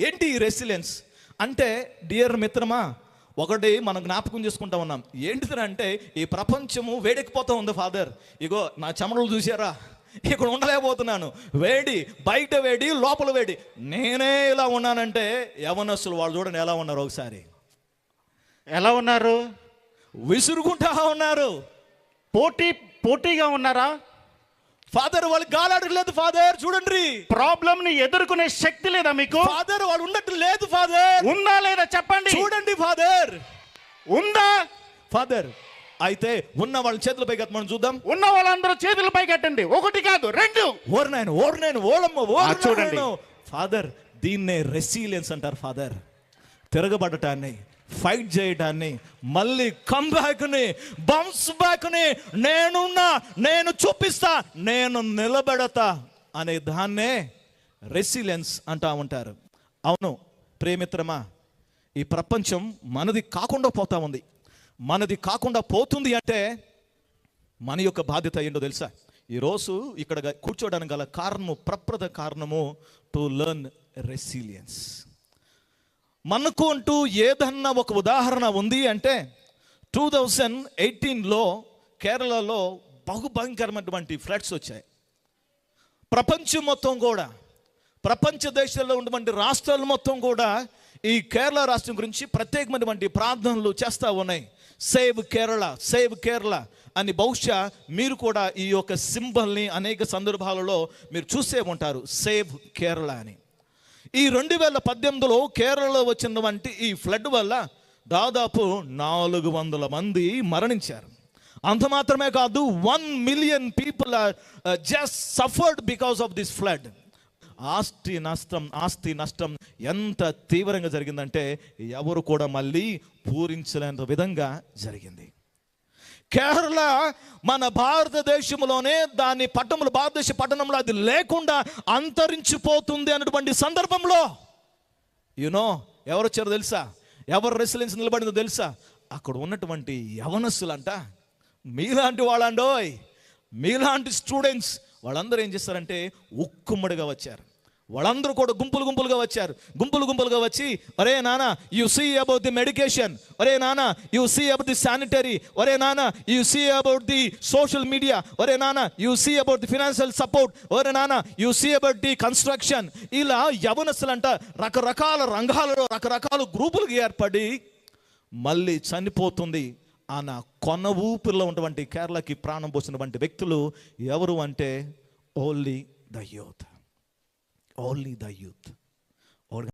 ఏంటి ఈ రెసిలెన్స్ అంటే డియర్ మిత్రమా ఒకటి మనం జ్ఞాపకం చేసుకుంటా ఉన్నాం. ఏంటిది అంటే ఈ ప్రపంచము వేడెక్కిపోతా ఉంది ఫాదర్ ఇగో నా చెమటలు చూసారా ఇక్కడ ఉండలేకపోతున్నాను. వేడి బయట వేడి లోపల వేడి. నేనే ఇలా ఉన్నానంటే యవనస్తులు వాళ్ళు చూడండి ఎలా ఉన్నారు ఒకసారి. ఎలా ఉన్నారు? విసురుకుంటా ఉన్నారు. పోటీ పోటీగా ఉన్నారా? ఫాదర్ వాళ్ళు గాలాడలేదు ఫాదర్ చూడండి. ప్రాబ్లం ని ఎదుర్కొనే శక్తి లేదా మీకు? ఫాదర్ వాళ్ళు ఉన్నట్టు లేదు ఫాదర్ ఉందా లేదా చెప్పండి. చూడండి ఫాదర్ ఉందా? ఫాదర్ అయితే ఉన్న వాళ్ళ చేతులపై మనం చూద్దాం. ఉన్న వాళ్ళందరూ చేతులు పైకెట్టండి ఒకటి కాదు రెండు. ఓర్ నాయన ఓర్ నాయన ఓలమ్మ ఆ, ఓర్ చూడండి. ఫాదర్ దీన్నే రెసిలియన్స్ అంటారు ఫాదర్ తిరగబడటాన్ని. ఫైట్ చేయడాన్ని మళ్ళీ కంబ్యాక్ని బౌన్స్ బ్యాక్ని నేనున్నా నేను చూపిస్తా నేను నిలబెడతా అనే దాన్నే రెసిలెన్స్ అంటా ఉంటారు. అవును ప్రేమిత్రమా ఈ ప్రపంచం మనది కాకుండా పోతా ఉంది. మనది కాకుండా పోతుంది అంటే మన యొక్క బాధ్యత ఏంటో తెలుసా? ఈరోజు ఇక్కడ కూర్చోవడానికి కూర్చోడానికి గల కారణము ప్రప్రద కారణము టు లెర్న్ రెసిలియన్స్ మనకు అంటూ ఏదన్నా ఒక ఉదాహరణ ఉంది అంటే టూ థౌజండ్ ఎయిటీన్లో కేరళలో బహుభయంకరమైనటువంటి ఫ్లడ్స్ వచ్చాయి. ప్రపంచం మొత్తం కూడా ప్రపంచ దేశాల్లో ఉన్నటువంటి రాష్ట్రాలు మొత్తం కూడా ఈ కేరళ రాష్ట్రం గురించి ప్రత్యేకమైనటువంటి ప్రార్థనలు చేస్తూ ఉన్నాయి. సేవ్ కేరళ సేవ్ కేరళ అని బహుశా మీరు కూడా ఈ యొక్క సింబల్ని అనేక సందర్భాలలో మీరు చూసే ఉంటారు. సేవ్ కేరళ అని. ఈ రెండు వేల పద్దెనిమిదిలో కేరళలో వచ్చినటువంటి ఈ ఫ్లడ్ వల్ల దాదాపు నాలుగు వందల మంది మరణించారు. అంత మాత్రమే కాదు one million people just suffered because of this flood ఆస్తి నష్టం ఆస్తి నష్టం ఎంత తీవ్రంగా జరిగిందంటే ఎవరు కూడా మళ్ళీ పూరించలేని విధంగా జరిగింది. కేరళ మన భారతదేశంలోనే దాని పట్టణంలో భారతదేశ పట్టణంలో అది లేకుండా అంతరించిపోతుంది అన్నటువంటి సందర్భంలో. యునో ఎవరు వచ్చారో తెలుసా? ఎవరు రెసిలెన్స్ నిలబడిందో తెలుసా? అక్కడ ఉన్నటువంటి యవనస్సులంట. మీలాంటి వాళ్ళండోయ్. మీలాంటి స్టూడెంట్స్ వాళ్ళందరూ ఏం చేస్తారంటే ఉక్కుమ్మడిగా వచ్చారు. వాళ్ళందరూ కూడా గుంపులు గుంపులుగా వచ్చారు. గుంపులు గుంపులుగా వచ్చి ఒరే నాన్న you see about the medication ఒరే నాన్న you see about the sanitary ఒరే నాన్న you see about the social media ఒరే నాన్న you see about the financial support ఒరే నాన్న you see about the construction ఇలా యవనస్తులంట రకరకాల రంగాలలో రకరకాల గ్రూపులుగా ఏర్పడి మళ్ళీ చనిపోతుంది అన్న కొన ఊపిరిలో ఉన్నటువంటి కేరళకి ప్రాణం పోసినటువంటి వ్యక్తులు ఎవరు అంటే only the youth. Only the youth